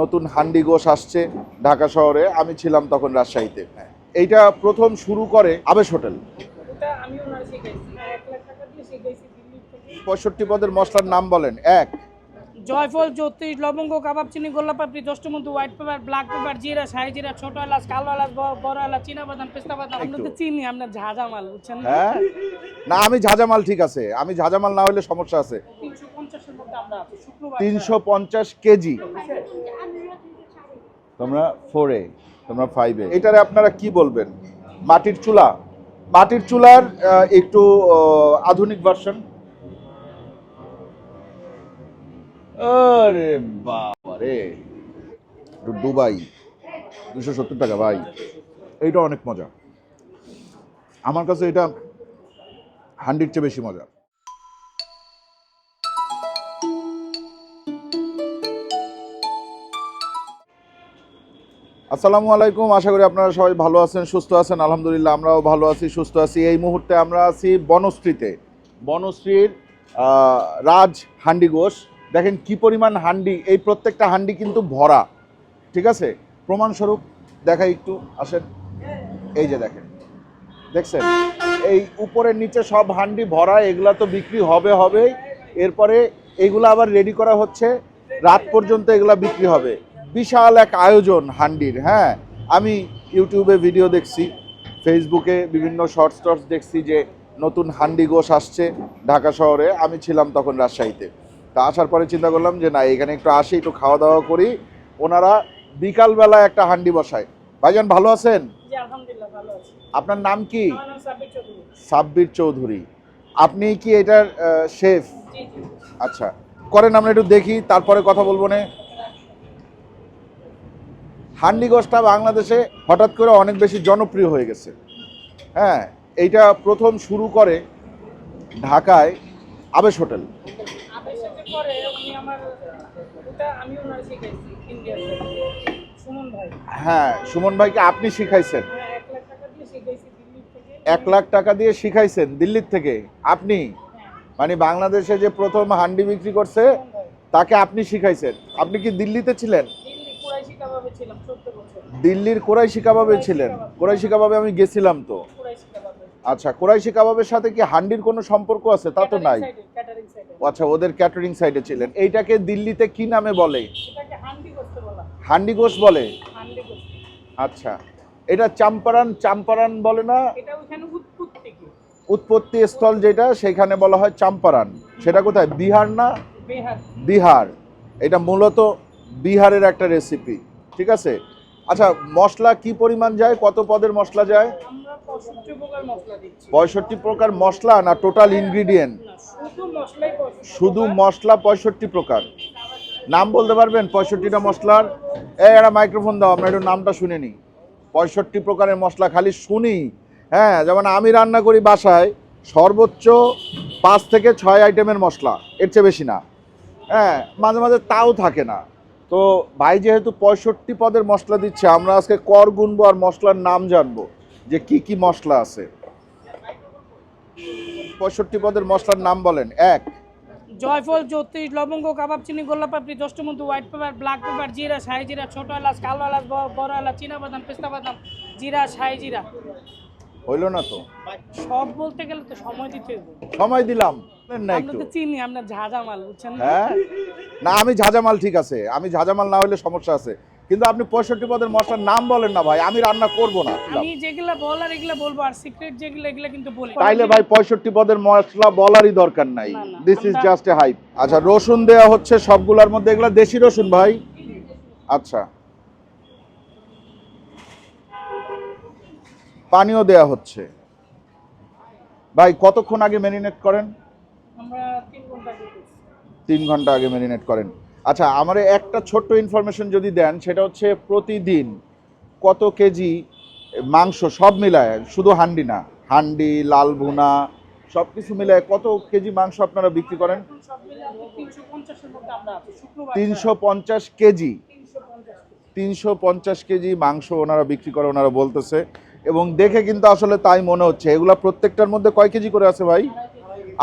নতুন হান্ডি গোশ আসছে ঢাকা শহরে আমি ছিলাম তখন রাজশাহীতে। এইটা প্রথম শুরু করে আবেশ হোটেল। পঁয়ষট্টি পদের মশলার নাম বলেন এক। জয়ফল জ্যোতিষ লবঙ্গ কাবাব চিনি গোল্লা পাপড়ি দষ্টমন্তু হোয়াইট পেপার ব্ল্যাক পেপার জিরা শাহি জিরা ছোট এলাচ কালো এলাচ বড় এলাচ চীনা বাদাম পেস্তা বাদাম আমরা তো চিনি আপনার ঝাঁঝা মাল বুঝছেন না? হ্যাঁ? না আমি ঝাঁঝামাল ঠিক আছে। আমি ঝাঁঝামাল না হলে সমস্যা আছে। তিনশো পঞ্চাশ কেজি। তোমরা ফোরে তোমরা ফাইভে এটারে আপনারা কি বলবেন? মাটির চুলা? মাটির চুলার একটু আধুনিক ভার্সন আরে বাবারে দুবাই দুশো সত্তর টাকা ভাই। এইটা অনেক মজা। আমার কাছে এটা হান্ড্রেড চেয়ে বেশি মজা। আসসালামু আলাইকুম, আশা করি আপনারা সবাই ভালো আছেন, সুস্থ আছেন। আলহামদুলিল্লাহ, আমরাও ভালো আছি, সুস্থ আছি। এই মুহূর্তে আমরা আছি বনশ্রীতে। বনশ্রীর রাজ হান্ডি ঘোষ দেখেন কি পরিমাণ হান্ডি, এই প্রত্যেকটা হান্ডি কিন্তু ভরা। ঠিক আছে? প্রমাণস্বরূপ দেখাই একটু, আসেন। এই যে দেখেন। দেখছেন? এই উপরের নিচে সব হান্ডি ভরা, এগুলা তো বিক্রি হবে হবে এরপরে এগুলো আবার রেডি করা হচ্ছে। রাত পর্যন্ত এগুলা বিক্রি হবে। বিশাল এক আয়োজন হান্ডির হ্যাঁ। আমি ইউটিউবে ভিডিও দেখছি ফেসবুকে বিভিন্ন শর্টস টর্টস দেখছি যে নতুন হান্ডি গোশ আসছে ঢাকা শহরে। আমি ছিলাম তখন রাজশাহীতে। তা আসার পরে চিন্তা করলাম যে না এখানে একটু আসি একটু খাওয়া দাওয়া করি। ওনারা বিকালবেলা একটা হান্ডি বসায়। ভাইজান ভালো আছেন? আপনার নাম কি? সাব্বির চৌধুরী। আপনি কি এটার শেফ আচ্ছা। করেন আমরা একটু দেখি তারপরে কথা বলব না। হান্ডি গোষ্ঠটা বাংলাদেশে হঠাৎ করে অনেক বেশি জনপ্রিয় হয়ে গেছে। হ্যাঁ এইটা প্রথম শুরু করে ঢাকায় আবেশ হোটেল। হ্যাঁ সুমন ভাইকে আপনি শিখাইছেন। হ্যাঁ এক লাখ টাকা দিয়ে শিখাইছি দিল্লি থেকে। এক লাখ টাকা দিয়ে শিখাইছেন দিল্লির থেকে? আপনি? হ্যাঁ। মানে বাংলাদেশে যে প্রথম হান্ডি বিক্রি করছে তাকে আপনি শিখাইছেন। আপনি কি দিল্লিতে ছিলেন? দিল্লির কোরাইশি কাবাবে ছিলেন? কোরাইশি কাবাবে আমি গেছিলাম তো। আচ্ছা কোরাইশি কাবাবের সাথে কি হান্ডির কোনো সম্পর্ক আছে? তা তো নাই। আচ্ছা ওদের ক্যাটারিং সাইডে ছিলেন। এইটাকে দিল্লিতে কি নামে বলে? হান্ডি গোশ বলে আচ্ছা এটা চাম্পারান চাম্পারান বলে না? উৎপত্তি স্থল যেটা সেখানে বলা হয় চাম্পারান। সেটা কোথায়? বিহার না? বিহার। এটা মূলত বিহারের একটা রেসিপি ঠিক আছে? আচ্ছা মশলা কি পরিমাণ যায়? কত পদের মশলা যায়? পঁয়ষট্টি প্রকার মশলা না টোটাল ইনগ্রিডিয়েন্ট শুধু। মশলা পঁয়ষট্টি প্রকার। নাম বলতে পারবেন পঁয়ষট্টিটা মশলার? এই একটা মাইক্রোফোন দাও আমরা একটু নামটা শুনে নিই। পঁয়ষট্টি প্রকারের মশলা খালি শুনি। হ্যাঁ যেমন আমি রান্না করি বাসায় সর্বোচ্চ পাঁচ থেকে ছয় আইটেমের মশলা এর চেয়ে বেশি না। হ্যাঁ মাঝে মাঝে তাও থাকে না। তো ভাই যেহেতু পঁয়ষট্টি পদের মশলা দিচ্ছে, আমরা আজকে কর গুনবো আর মশলার নাম জানব যে কি কি মশলা আছে। পঁয়ষট্টি পদের মশলার নাম বলেন, এক। জয়ফল, জ্যোতিষ, লবঙ্গ, কাবাব, চিনি গোল্লা পাপড়ি দষ্টমন্তু হোয়াইট পেপার ব্ল্যাক পেপার জিরা, শাহি জিরা, ছোট এলাচ, কালো এলাচ বড় এলাচ, চীনা বাদাম, পেস্তা বাদাম, জিরা, শাহি জিরা। হইল না তো? সব বলতে গেলে তো সময় দিতে সময় দিলাম। না একটু। চিনি আপনার ঝাঁঝা বুঝছেন? হ্যাঁ? না আমি ঝাঁঝামাল ঠিক আছে। আমি ঝাঁঝামাল না হলে সমস্যা আছে। কিন্তু আপনি পঁয়ষট্টি পদের মশলার নাম বলেন না ভাই আমি রান্না করব না। আমি যেগুলা বলার এগুলা বলব আর সিক্রেট যেগুলো এগুলা কিন্তু বলি। তাইলে ভাই পঁয়ষট্টি পদের মশলা বলারই দরকার নাই। This is just a hype আচ্ছা রসুন দেয়া হচ্ছে সবগুলোর মধ্যে এগুলা দেশি রসুন ভাই? আচ্ছা। পানিও দেয়া হচ্ছে। ভাই কতক্ষণ আগে ম্যারিনেট করেন? তিন ঘণ্টা আগে ম্যারিনেট করেন। আচ্ছা আমার একটা ছোট্ট ইনফরমেশন যদি দেন সেটা হচ্ছে প্রতিদিন কত কেজি মাংস সব মিলায়? শুধু হান্ডি না হান্ডি লাল ভুনা সব কিছু মিলায় কত কেজি মাংস আপনারা বিক্রি করেন? তিনশো পঞ্চাশ কেজি তিনশো পঞ্চাশ কেজি মাংস ওনারা বিক্রি করে ওনারা বলতেছে এবং দেখে কিন্তু আসলে তাই মনে হচ্ছে। এগুলা প্রত্যেকটার মধ্যে কয় কেজি করে আছে ভাই?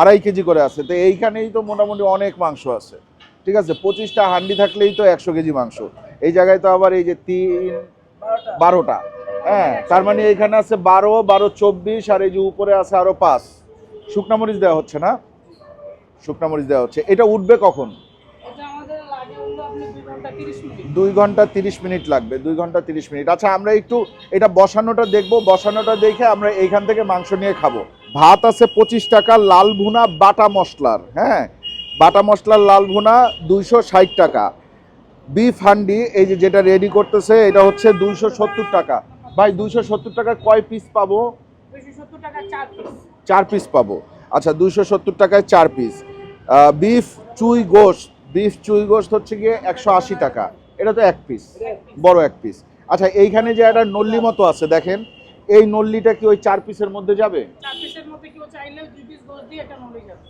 আড়াই কেজি করে আছে। তো এইখানেই তো মোটামুটি অনেক মাংস আছে। ঠিক আছে? পঁচিশটা হান্ডি থাকলেই তো একশো কেজি মাংস। এই জায়গায় তো আবার এই যে তিন, বারোটা। হ্যাঁ তার মানে এইখানে আছে বারো বারো চব্বিশ, আর এই যে উপরে আছে আরও পাঁচ। শুকনামরিচ দেওয়া হচ্ছে না? শুকনামরিচ দেওয়া হচ্ছে। এটা উঠবে কখন এটা আমাদের লাগে হলো আপনি দুই ঘণ্টা তিরিশ মিনিট লাগবে দুই ঘণ্টা তিরিশ মিনিট। আচ্ছা আমরা একটু এটা বসানোটা দেখব বসানোটা দেখে আমরা এইখান থেকে মাংস নিয়ে খাব। ভাত আছে পঁচিশ টাকা লাল ভুনা বাটা মশলার হ্যাঁ? বাটা মশলার লাল ভুনা দুইশো ষাট টাকা। বিফ হান্ডি এই যে যেটা রেডি করতেছে এটা হচ্ছে দুইশো সত্তর টাকা। ভাই দুইশো সত্তর টাকা কয় পিস পাবো? চার পিস পাবো। আচ্ছা দুইশো সত্তর টাকায় চার পিস বিফ চুই গোশত বিফ চুই গোশত হচ্ছে গিয়ে একশো আশি টাকা। এটা তো এক পিস বড় এক পিস আচ্ছা এইখানে যে একটা নল্লি মতো আছে দেখেন এই নল্লিটা কি ওই চার পিসের মধ্যে যাবে? এটা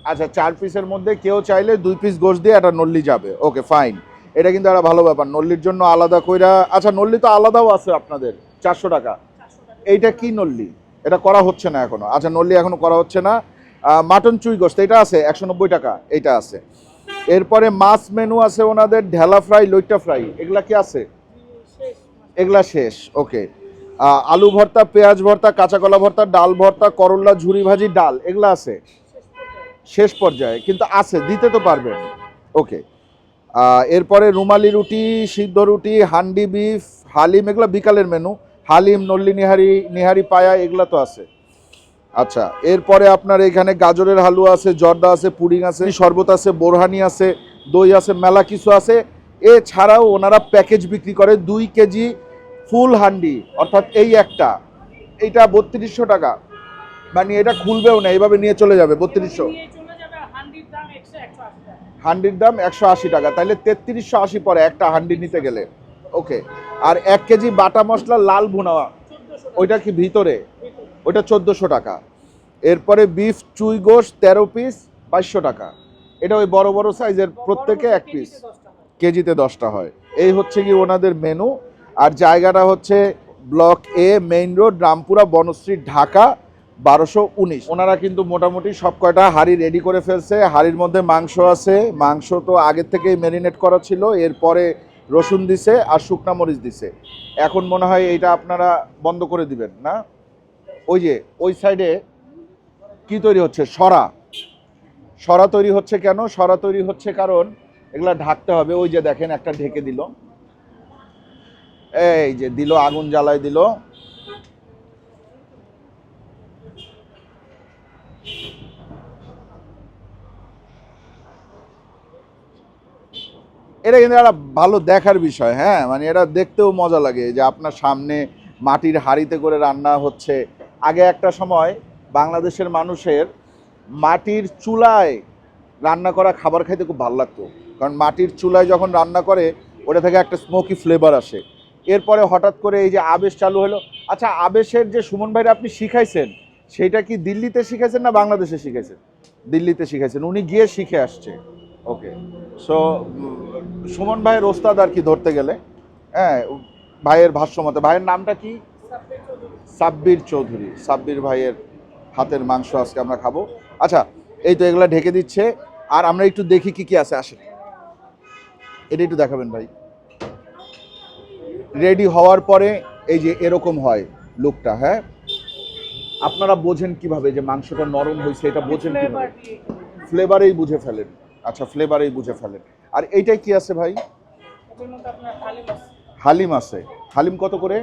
আচ্ছা চার পিসের মধ্যে কেউ চাইলে দুই পিস গোশ দিয়ে একটা নল্লি যাবে। ওকে ফাইন এটা কিন্তু একটা ভালো ব্যাপার নল্লির জন্য আলাদা কইরা আচ্ছা নল্লি তো আলাদাও আছে আপনাদের চারশো টাকা। এইটা কি নল্লি? এটা করা হচ্ছে না এখনও। আচ্ছা নল্লি এখনও করা হচ্ছে না। মাটন চুই গোস্ত এটা আছে একশো নব্বই টাকা এইটা আছে। এরপরে মাছ মেনু আছে ওনাদের, ঢেলা ফ্রাই লইট্টা ফ্রাই। এগুলা কি আছে? এগুলা শেষ, ওকে। আলু ভর্তা, পেঁয়াজ ভর্তা, কাঁচা কলা ভর্তা, ডাল ভর্তা করল্লা ঝুরি ভাজি, ডাল, এগুলা আছে? শেষ পর্যায়ে, কিন্তু আছে, দিতে তো পারবেন। ওকে। এরপরে রুমালি রুটি, সিদ্ধ রুটি, হান্ডি বিফ, হালিম, এগুলো বিকালের মেনু। হালিম, নল্লি, নিহারি নিহারি পায়া, এগুলা তো আছে। আচ্ছা এরপরে আপনার এখানে গাজরের হালুয়া আছে জর্দা আছে পুডিং আছে শরবত আছে বোরহানি আছে দই আছে মেলা কিছু আছে। এছাড়াও ওনারা প্যাকেজ বিক্রি করে দুই কেজি ফুল হান্ডি অর্থাৎ এই একটা। এইটা বত্রিশশো টাকা। মানে এটা খুলবেও না এইভাবে নিয়ে চলে যাবে বত্রিশশো। হান্ডির দাম একশো আশি টাকা। তাহলে তেত্রিশশো আশি পরে একটা হান্ডি নিতে গেলে। ওকে আর এক কেজি বাটা মশলা লাল ভুনা। ওইটা কি ভিতরে? ওইটা চোদ্দোশো টাকা। এরপরে বিফ চুই গোশ, তেরো পিস বাইশশো টাকা। এটা ওই বড় বড় সাইজের প্রত্যেকে এক পিস কেজিতে দশটা হয়। এই হচ্ছে কি ওনাদের মেনু আর জায়গাটা হচ্ছে block A main road Rampura, Banasree, Dhaka, বারোশো উনিশ। ওনারা কিন্তু মোটামুটি সব কয়টা হাড়ি রেডি করে ফেলছে। হাড়ির মধ্যে মাংস আছে। মাংস তো আগের থেকেই ম্যারিনেট করা ছিল। এরপরে রসুন দিছে আর শুকনা মরিচ দিছে। এখন মনে হয় এইটা আপনারা বন্ধ করে দিবেন, না? ওই যে, ওই সাইডে কি তৈরি হচ্ছে? সরা। সরা তৈরি হচ্ছে কেন? সরা তৈরি হচ্ছে কারণ এগুলা ঢাকতে হবে। ওই যে দেখেন, একটা ঢেকে দিল। এই যে দিল, আগুন জ্বালায় দিল। এটা কিন্তু একটা ভালো দেখার বিষয় হ্যাঁ? মানে এটা দেখতেও মজা লাগে যে আপনার সামনে মাটির হাঁড়িতে করে রান্না হচ্ছে। আগে একটা সময় বাংলাদেশের মানুষের মাটির চুলায় রান্না করা খাবার খাইতে খুব ভালো লাগতো। কারণ মাটির চুলায় যখন রান্না করে, ওটা থেকে একটা স্মোকি ফ্লেভার আসে। এরপরে হঠাৎ করে এই যে আবেশ চালু হলো। আচ্ছা আবেশের যে সুমন ভাইরা আপনি শিখাইছেন, সেটা কি দিল্লিতে শিখাইছেন না বাংলাদেশে শিখেছেন দিল্লিতে শিখাইছেন, উনি গিয়ে শিখে আসছে। ওকে সো সুমন ভাইয়ের ওস্তাদ আর কি ধরতে গেলে। হ্যাঁ ভাইয়ের ভাষ্য মতে ভাইয়ের নামটা কি? সাব্বির চৌধুরী সাব্বির ভাইয়ের হাতের মাংস আজকে আমরা খাব। আচ্ছা এই তো এগুলা ঢেকে দিচ্ছে। আর আমরা একটু দেখি কি কি আছে আসে এটা একটু দেখাবেন ভাই। রেডি হওয়ার পরে এই যে এরকম হয় লুকটা হ্যাঁ? আপনারা বোঝেন কীভাবে যে মাংসটা নরম হয়েছে এটা বোঝেন কীভাবে? ফ্লেভারেই বুঝে ফেলেন। আচ্ছা ফ্লেভারেই বুঝে ফেলেন। আর এইটাই কি আছে ভাই? হালিম আছে। হালিম কত করে?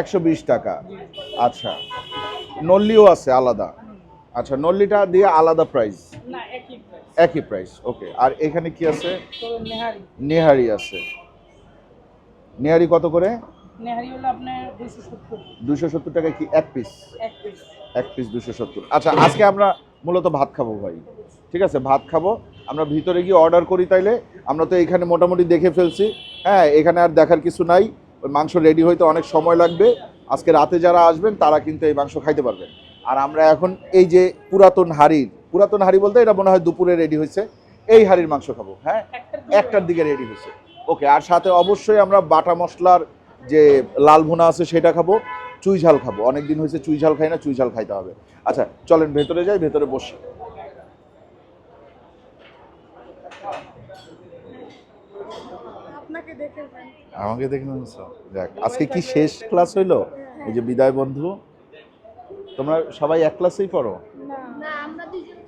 একশো বিশ টাকা। আচ্ছা নল্লিও আছে আলাদা। আচ্ছা নল্লিটা দিয়ে আলাদা প্রাইস একই প্রাইস ওকে আর এখানে কি আছে? নেহারি। আছে। নেহারি কত করে? দুশো সত্তর। টাকা কি এক পিস এক পিস দুশো সত্তর। আচ্ছা আজকে আমরা মূলত ভাত খাব ভাই। ঠিক আছে ভাত খাব। আমরা ভিতরে গিয়ে অর্ডার করি তাইলে। আমরা তো এখানে মোটামুটি দেখে ফেলছি। হ্যাঁ এখানে আর দেখার কিছু নাই। ওই মাংস রেডি হইতে অনেক সময় লাগবে। আজকে রাতে যারা আসবেন তারা কিন্তু এই মাংস খাইতে পারবেন। আর আমরা এখন এই যে পুরাতন হাড়ির পুরাতন হাড়ি বলতে এটা মনে হয় দুপুরে রেডি হয়েছে। এই হাড়ির মাংস খাব হ্যাঁ? একটার দিকে রেডি হয়েছে। ওকে আর সাথে অবশ্যই আমরা বাটা মশলার যে লাল ভুনা আছে সেটা খাব। চুই ঝাল খাব। অনেক দিন হয়েছে চুই ঝাল খাই না চুই ঝাল খাইতে হবে। আচ্ছা চলেন ভেতরে যাই ভেতরে বসি। আপনাকে দেখে আমাকে দেখে নিয়েছ দেখ আজকে কি শেষ ক্লাস হইল? এই যে বিদায় বন্ধু তোমরা সবাই এক ক্লাসেই পড়ো? না। না আমরা দুইজন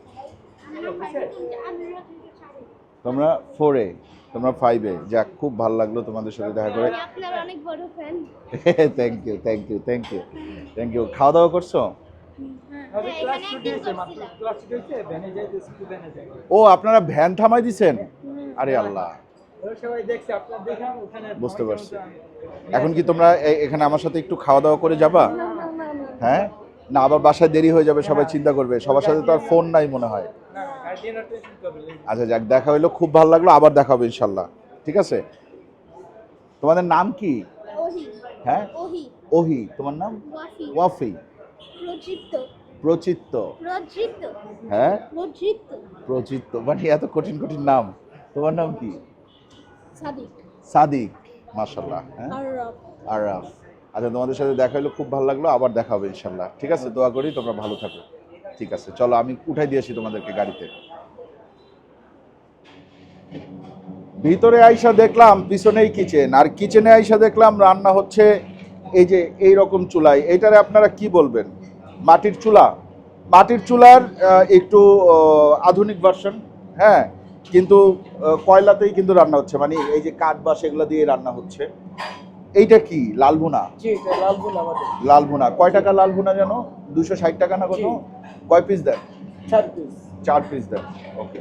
আমরা ফাইভে আমরা দুইজন সাথে। তোমরা ফোরে তোমরা ফাইভে যাক খুব ভালো লাগল তোমাদের সাথে দেখা করে। আমি আপনার অনেক বড় fan thank you thank you thank you thank you খাওয়া দাওয়া করছ? হ্যাঁ। করছিলাম ও আপনারা ভ্যান থামাই দিছেন? আরে আল্লাহ। সবাই দেখছে আপনার দেখে ওখানে বুঝতে পারছি। এখন কি তোমরা এখানে আমার সাথে একটু খাওয়া দাওয়া করে যাবা? হ্যাঁ? না আবার বাসায় দেরি হয়ে যাবে সবাই চিন্তা করবে। সবার সাথে তো আর ফোন নাই মনে হয়। আচ্ছা যাক দেখা হইল খুব ভালো লাগল আবার দেখা হবে ইনশাল্লাহ। ঠিক আছে? তোমাদের নাম কি? হ্যাঁ? ওহি। ওহি তোমার নাম? ওয়াফি। প্রচিত্ত। প্রচিত্ত। প্রচিত্ত। হ্যাঁ? প্রচিত্ত। প্রচিত্ত। মানে এত কঠিন কঠিন নাম। তোমার নাম কি? সাদিক। সাদিক মাশাল্লাহ হ্যাঁ? আরাফ আচ্ছা তোমাদের সাথে দেখা হলো খুব ভালো লাগল আবার দেখা হবে ইনশাল্লাহ ঠিক আছে দোয়া করি তোমরা ভালো থাকো। ঠিক আছে চলো আমি উঠাই দিয়েছি তোমাদেরকে গাড়িতে। ভিতরে আইসা দেখলাম পিছনেই কিচেন। আর কিচেনে আইসা দেখলাম রান্না হচ্ছে এই যে এই রকম চুলায়। এইটারে আপনারা কি বলবেন? মাটির চুলা? মাটির চুলার একটু আধুনিক ভার্সন হ্যাঁ? কিন্তু কয়লাতেই কিন্তু রান্না হচ্ছে মানে এই যে কাঠ বা এগুলো দিয়ে রান্না হচ্ছে। এইটা কি? লাল ভুনা জি এটা লাল বুল আমাদের। লাল ভুনা কয় টাকা লাল ভুনা যেন দুশো ষাট টাকা না কত? কয় পিস দেন চার পিস চার পিস দেন ওকে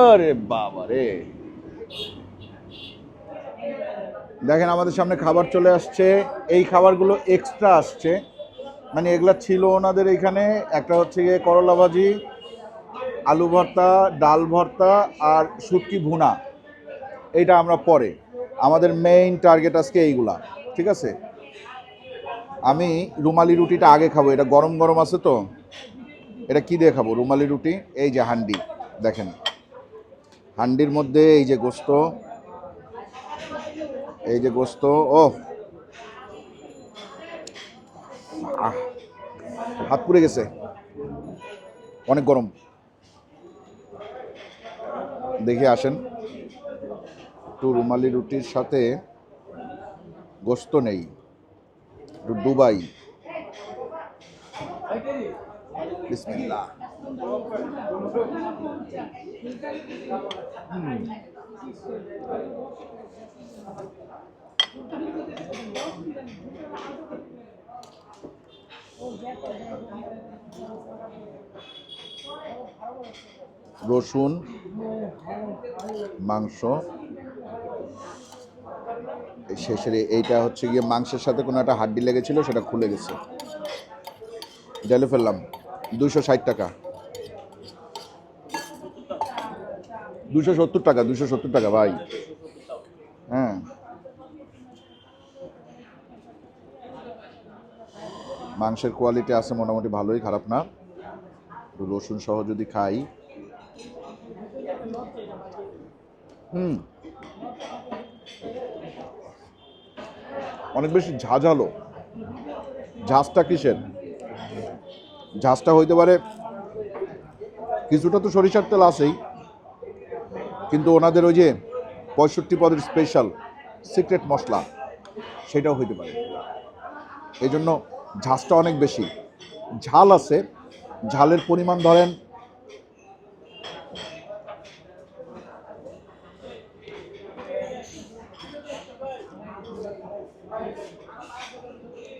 আরে বাবা রে দেখেন আমাদের সামনে খাবার চলে আসছে। এই খাবারগুলো এক্সট্রা আসছে। মানে এগুলা ছিল ওনাদের এইখানে একটা হচ্ছে গিয়ে করলা ভাজি, আলু ভর্তা, ডাল ভর্তা আর শুটকি ভুনা। এইটা আমরা পরে। আমাদের মেইন টার্গেট আজকে এইগুলা। ঠিক আছে? আমি রুমালি রুটিটা আগে খাব। এটা গরম গরম আছে তো? এটা কি দিয়ে খাব? রুমালি রুটি? এই যে হান্ডি। দেখেন। হান্ডির মধ্যে এই যে গোস্ত। এই যে গোস্ত, ও। হাত পুড়ে গেছে। অনেক গরম। দেখে আসেন। একটু রুমালি রুটির সাথে গোস্ত নেই। একটু হুম। রসুন, মাংস। শেষের এইটা হচ্ছে গিয়ে মাংসের সাথে কোনো একটা হাড্ডি লেগেছিল, সেটা খুলে গেছে। ঢেলে ফেললাম। দুশো ষাট টাকা। দুশো সত্তর টাকা দুশো সত্তর টাকা ভাই। হ্যাঁ। মাংসের কোয়ালিটি আছে মোটামুটি ভালোই, খারাপ না। রসুন সহ যদি খাই। হুম। অনেক বেশি ঝাঁঝালো। ঝাঁজটা কিসের? ঝাঁজটা হইতে পারে, কিছুটা তো সরিষার তেল আছেই। কিন্তু ওনাদের ওই যে পঁয়ষট্টি পদের স্পেশাল সিক্রেট মশলা, সেটাও হইতে পারে। এই জন্য ঝাঁসটা অনেক বেশি। ঝাল আছে, ঝালের পরিমাণ ধরেন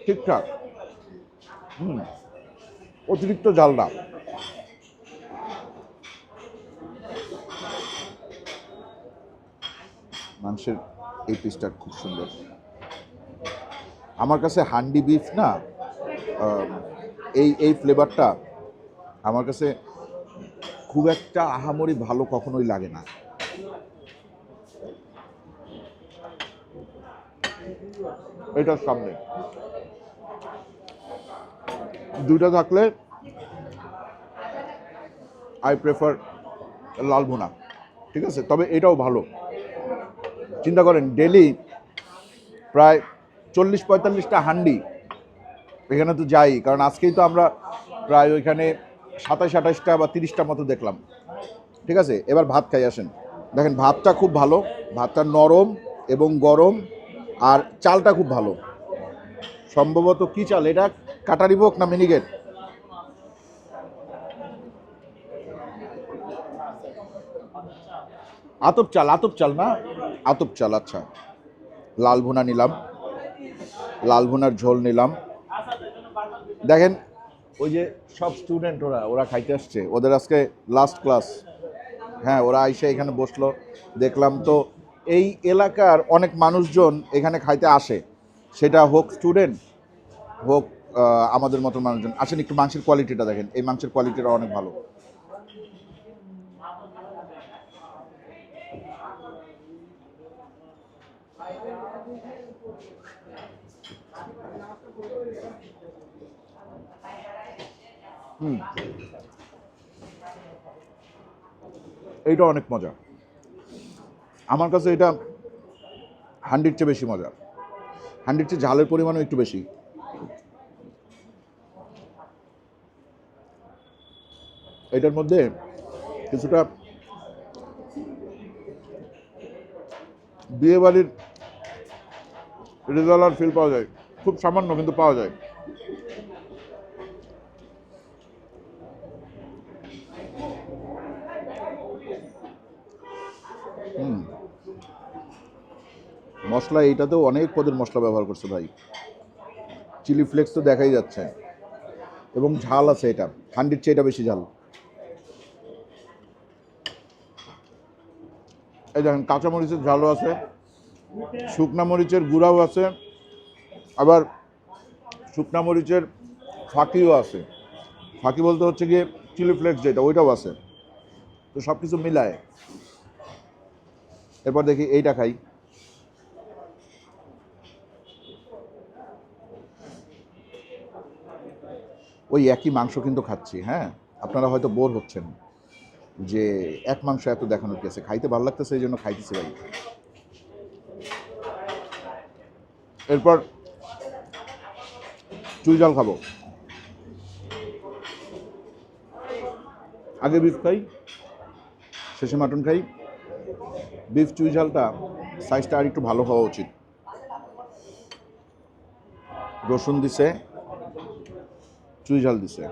ঠিকঠাক। হুম, অতিরিক্ত ঝাল না। মাংসের এই পিসটা খুব সুন্দর। আমার কাছে হান্ডি বিফ না এই এই ফ্লেভারটা আমার কাছে খুব একটা আহামরি ভালো কখনোই লাগে না। এটার সামনে। দুইটা থাকলে আই প্রেফার লাল ভুনা ঠিক আছে? তবে এটাও ভালো। চিন্তা করেন, ডেলি প্রায় চল্লিশ পঁয়তাল্লিশটা হান্ডি এখানে তো যাই, কারণ আজকেই তো আমরা প্রায় ওইখানে সাতাশ আঠাশটা বা তিরিশটা মতো দেখলাম। ঠিক আছে? এবার ভাত খাই, আসেন। দেখেন, ভাতটা খুব ভালো, ভাতটা নরম এবং গরম, আর চালটা খুব ভালো। সম্ভবত কি চাল? এটা কাটারি ভোগ না মিনিগেট? আতপ চাল আতপ চাল না? আতপ চাল আচ্ছা। লাল ভুনা নিলাম। লাল ভুনার ঝোল নিলাম। দেখেন, ওই যে সব স্টুডেন্ট ওরা ওরা খাইতে আসছে। ওদের আজকে লাস্ট ক্লাস হ্যাঁ ওরা আইসে এখানে বসল। দেখলাম তো এই এলাকার অনেক মানুষজন এখানে খাইতে আসে। সেটা হোক স্টুডেন্ট হোক আমাদের মতো মানুষজন। আসেন, একটু মাংসের কোয়ালিটিটা দেখেন। এই মাংসের কোয়ালিটিটা অনেক ভালো। হুম। এইটা অনেক মজা। আমার কাছে এটা হান্ড্রেড চেয়ে বেশি মজা। হান্ড্রেড চেয়ে ঝালের পরিমাণও একটু বেশি। এটার মধ্যে কিছুটা বিয়ে বাড়ির রেজালার ফিল পাওয়া যায়। খুব সামান্য, কিন্তু পাওয়া যায়। হুম। মশলা, এইটাতেও অনেক পদের মশলা ব্যবহার করছে ভাই। চিলি ফ্লেক্স তো দেখাই যাচ্ছে। এবং ঝাল আছে এটা। হান্ডির চেয়ে এটা বেশি ঝাল। এই দেখেন, কাঁচা মরিচের ঝালও আছে, শুকনা মরিচের গুঁড়াও আছে, আবার শুকনা মরিচের ফাঁকিও আছে। ফাঁকি বলতে হচ্ছে গিয়ে চিলি ফ্লেক্স যেটা, ওইটাও আছে। তো সব কিছু মিলায়। এরপর দেখি এইটা খাই। ওই একই মাংস কিন্তু খাচ্ছি হ্যাঁ? আপনারা হয়তো বোর হচ্ছেন। যে এক মাংস এত দেখানোর কেসে খাইতে ভালো লাগতেছে এই জন্য খাইতেছি ভাই। এরপর চুই জল খাব। আগে বিফ খাই, শেষে মাটন খাই। বিফ চুই ঝালটা সাইজটা আর একটু ভালো হওয়া উচিত। রসুন দিছে, চুই ঝাল দিছে।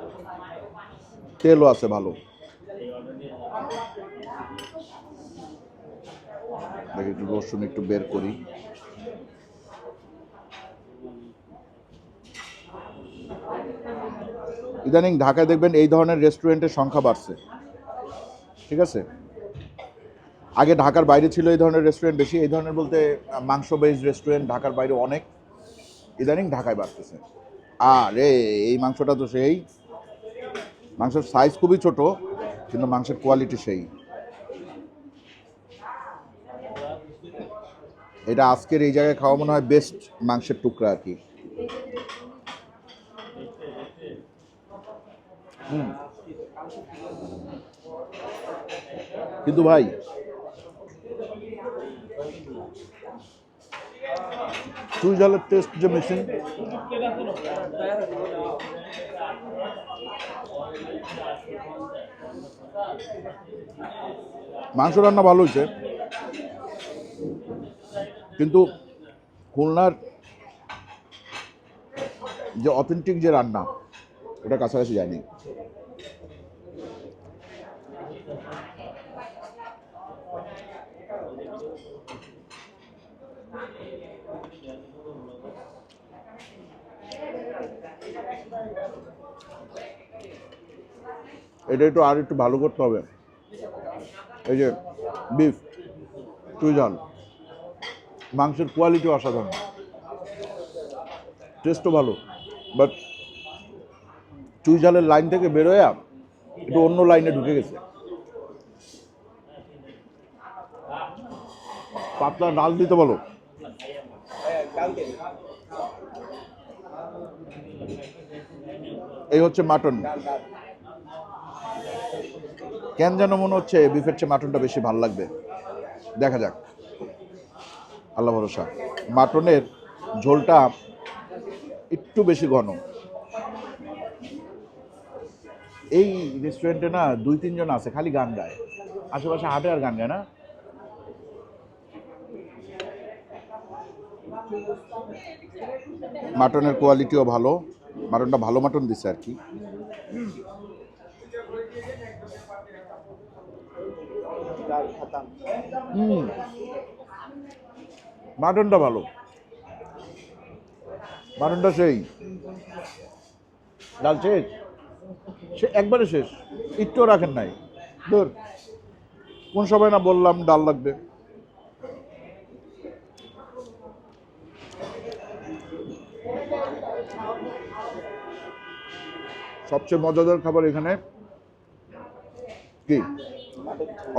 তেলও আছে ভালো। দেখি একটু রসুন একটু বের করি। ইদানিং ঢাকায় দেখবেন এই ধরনের রেস্টুরেন্টের সংখ্যা বাড়ছে। ঠিক আছে? আগে ঢাকার বাইরে ছিল এই ধরনের রেস্টুরেন্ট, বেশি এই ধরনের বলতে মাংস বেজ রেস্টুরেন্ট ঢাকার বাইরে অনেক ইদানিং ঢাকায় বাড়তেছে। আরে, এই মাংসটা তো সেই। মাংসের সাইজ খুবই ছোট, কিন্তু মাংসের কোয়ালিটি সেই। এটা আজকের এই জায়গায় খাওয়া মনে হয় বেস্ট মাংসের টুকরা আর কি। কিন্তু ভাই চুই ঝালের টেস্ট যে মেশিন মাংস রান্না ভালো হয়েছে কিন্তু খুলনার যে অথেন্টিক যে রান্না ওটা কাছাকাছি যায়নি। এটা একটু আর একটু ভালো করতে হবে। এই যে বিফ চুই ঝাল মাংসের কোয়ালিটি অসাধারণ। টেস্টও ভালো। বাট চুই ঝালের লাইন থেকে বেরোয়, একটু অন্য লাইনে ঢুকে গেছে। পাতলা ডাল দিতে বলো। এই হচ্ছে মাটন কেন যেন মনে হচ্ছে বিফের চেয়ে মাটনটা বেশি ভালো লাগবে। দেখা যাক। আল্লাহ ভরসা। মাটনের ঝোলটা একটু বেশি ঘন। এই রেস্টুরেন্টে না দুই, তিনজন আছে, খালি গান গায়। আশেপাশে হাটে আর গান গায় না? মাটনের কোয়ালিটিও ভালো। মাটনটা ভালো মাটন দিছে আর কি। হুম। মাটনটা ভালো। মাটনটা সেই। ডাল শেষ। সে একবারে শেষ। একটুও রাখেন নাই। ধর, কোন সময় না বললাম ডাল লাগবে। সবচেয়ে মজাদার খাবার এখানে কি?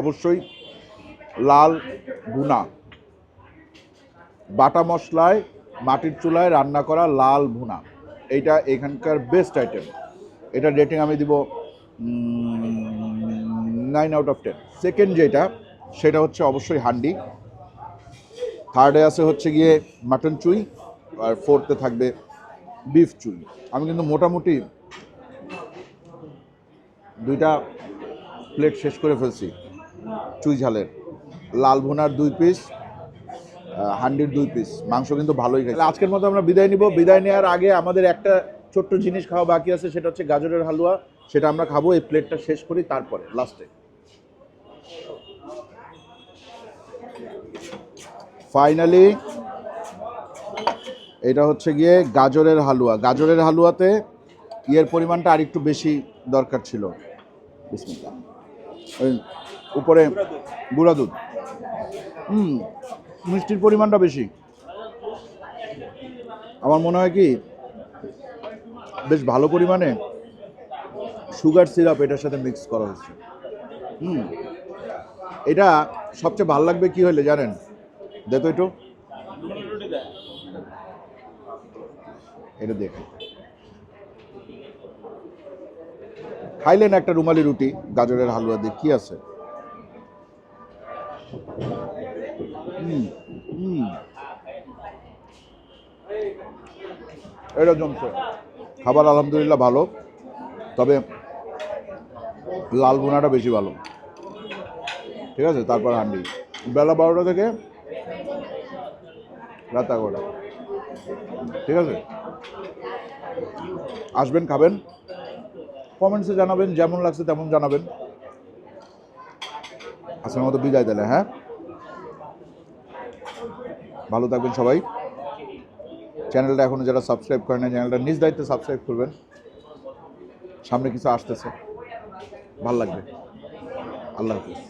অবশ্যই লাল ভুনা। বাটা মশলায়, মাটির চুলায় রান্না করা লাল ভুনা। এইটা এখানকার বেস্ট আইটেম এটা রেটিং আমি দিব nine out of ten second যেটা, সেটা হচ্ছে অবশ্যই হান্ডি। থার্ডে আছে হচ্ছে গিয়ে মাটন চুই, আর ফোর্থে থাকবে বিফ চুই। আমি কিন্তু মোটামুটি দুইটা প্লেট শেষ করে ফেলছি, চুই ঝালের। লাল ভুনার দুই পিস হান্ডির দুই পিস মাংস কিন্তু ভালোই খাই আজকের মতো আমরা বিদায় নিব। বিদায় নেওয়ার আগে আমাদের একটা ছোট্ট জিনিস খাওয়া বাকি আছে সেটা হচ্ছে গাজরের হালুয়া। সেটা আমরা খাব এই প্লেটটা শেষ করি তারপরে লাস্টে ফাইনালি এটা হচ্ছে গিয়ে গাজরের হালুয়া। গাজরের হালুয়াতে ইয়ের পরিমাণটা আর একটু বেশি দরকার ছিল। উপরে গুঁড়া দুধ। হুম। মিষ্টির পরিমাণটা বেশি। আমার মনে হয় কি, বেশ ভালো পরিমাণে সুগার সিরাপ এটার সাথে মিক্স করা হয়েছে হুম, এটা সবচেয়ে ভালো লাগবে কি হলে জানেন? দে তো একটু। এটা দেখে খাইলেন একটা রুমালি রুটি, গাজরের হালুয়া দিয়ে, কি আছে? এটা জমছে। খাবার আলহামদুলিল্লাহ ভালো, তবে লাল বোনাটা বেশি ভালো। ঠিক আছে? তারপর হান্ডি। বেলা বারোটা থেকে রাত এগারোটা। ঠিক আছে? আসবেন, খাবেন। কমেন্টসে জানাবেন, যেমন লাগছে তেমন জানাবেন। আজকের মতো বিদায় দিলে হ্যাঁ? ভালো থাকবেন সবাই। চ্যানেলটা এখনও যারা সাবস্ক্রাইব করেন না চ্যানেলটা নিজ দায়িত্বে সাবস্ক্রাইব করবেন। সামনে কিছু আসতেছে। ভালো লাগবে। আল্লাহ হাফিজ।